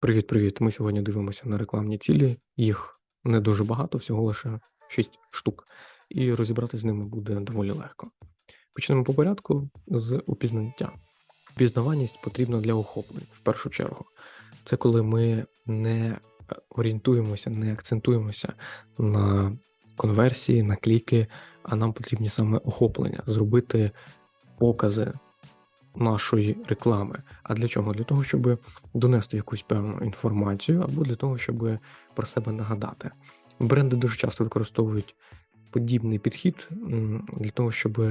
Привіт-привіт! Ми сьогодні дивимося на рекламні цілі. Їх не дуже багато, всього лише 6 штук, і розібратися з ними буде доволі легко. Почнемо по порядку з упізнання. Впізнаваність потрібна для охоплень в першу чергу. Це коли ми не орієнтуємося, не акцентуємося на конверсії, на кліки, а нам потрібні саме охоплення, зробити покази нашої реклами. А для чого? Для того, щоб донести якусь певну інформацію, або для того, щоб про себе нагадати. Бренди дуже часто використовують подібний підхід для того, щоб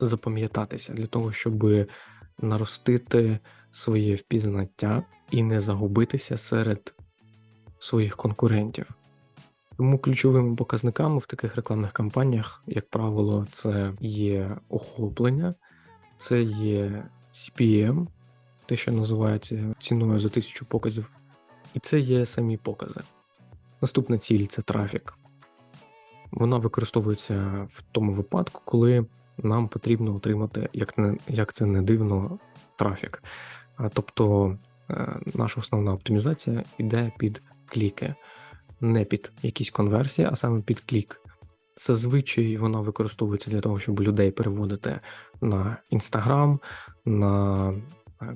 запам'ятатися, для того, щоб наростити своє впізнаття і не загубитися серед своїх конкурентів. Тому ключовими показниками в таких рекламних кампаніях, як правило, це є охоплення, це є CPM, те, що називається ціною за тисячу показів, і це є самі покази. Наступна ціль це трафік. Вона використовується в тому випадку, коли нам потрібно отримати, як, не, як це не дивно, трафік. Тобто е, наша основна оптимізація йде під кліки, не під якісь конверсії, а саме під клік. Зазвичай вона використовується для того, щоб людей переводити на Інстаграм, на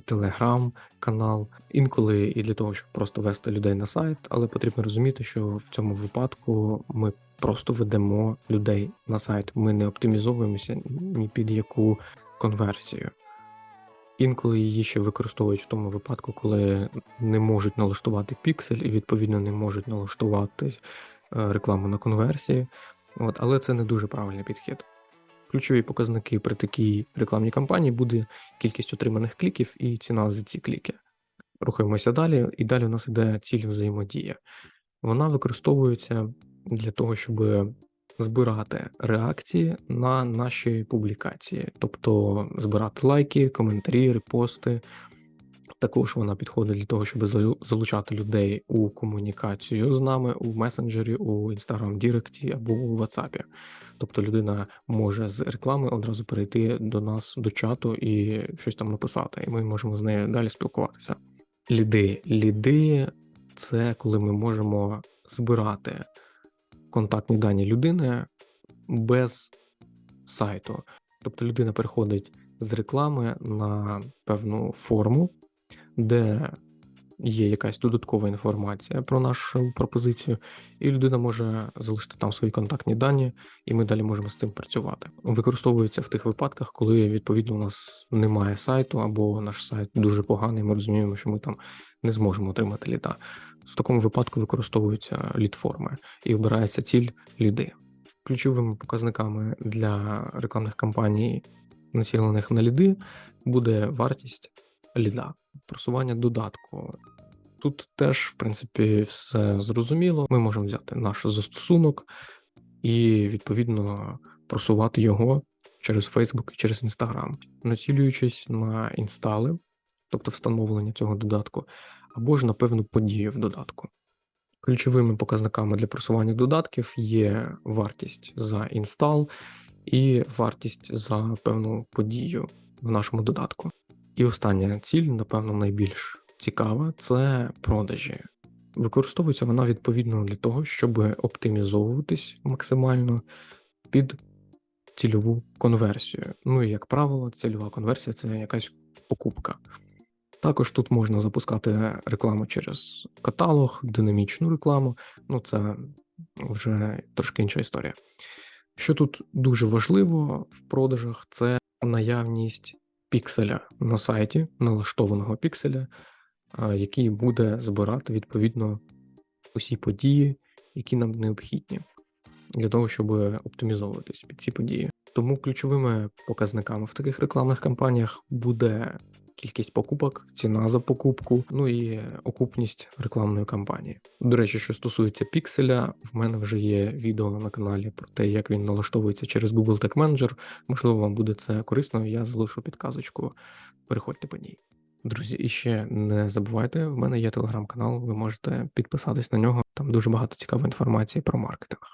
Телеграм канал, інколи і для того, щоб просто вести людей на сайт, але потрібно розуміти, що в цьому випадку ми просто ведемо людей на сайт. Ми не оптимізовуємося ні під яку конверсію. Інколи її ще використовують в тому випадку, коли не можуть налаштувати піксель і відповідно не можуть налаштувати е, рекламу на конверсії. От, але це не дуже правильний підхід. Ключові показники при такій рекламній кампанії буде кількість отриманих кліків і ціна за ці кліки. Рухаємося далі, і далі у нас йде ціль взаємодія. Вона використовується для того, щоб збирати реакції на наші публікації, тобто збирати лайки, коментарі, репости. Також вона підходить для того, щоб залучати людей у комунікацію з нами у месенджері, у Instagram Діректі або у WhatsApp. Тобто людина може з реклами одразу перейти до нас до чату і щось там написати, і ми можемо з нею далі спілкуватися. Ліди. Ліди це коли ми можемо збирати контактні дані людини без сайту. Тобто людина переходить з реклами на певну форму, де є якась додаткова інформація про нашу пропозицію, і людина може залишити там свої контактні дані, і ми далі можемо з цим працювати. Використовується в тих випадках, коли відповідно у нас немає сайту, або наш сайт дуже поганий. Ми розуміємо, що ми там не зможемо отримати ліда. В такому випадку використовуються лід-форми і обирається ціль ліди. Ключовими показниками для рекламних кампаній, націлених на ліди, буде вартість ліда, просування додатку. Тут теж, в принципі, все зрозуміло. Ми можемо взяти наш застосунок і відповідно просувати його через Facebook і через Instagram, націлюючись на інстали, тобто встановлення цього додатку, або ж на певну подію в додатку. Ключовими показниками для просування додатків є вартість за інстал і вартість за певну подію в нашому додатку. І остання ціль, напевно, найбільш цікава це продажі. Використовується вона відповідно для того, щоб оптимізовуватись максимально під цільову конверсію. Ну і як правило, цільова конверсія це якась покупка. Також тут можна запускати рекламу через каталог, динамічну рекламу, ну це вже трошки інша історія. Що тут дуже важливо в продажах, це наявність пікселя на сайті, налаштованого пікселя, який буде збирати відповідно усі події, які нам необхідні для того, щоб оптимізовуватись під ці події. Тому ключовими показниками в таких рекламних кампаніях буде кількість покупок, ціна за покупку, ну і окупність рекламної кампанії. До речі, що стосується пікселя, в мене вже є відео на каналі про те, як він налаштовується через Google Tag Manager. Можливо, вам буде це корисно. Я залишу підказочку. Переходьте по ній. Друзі, і ще не забувайте, в мене є телеграм-канал, ви можете підписатись на нього. Там дуже багато цікавої інформації про маркетинг.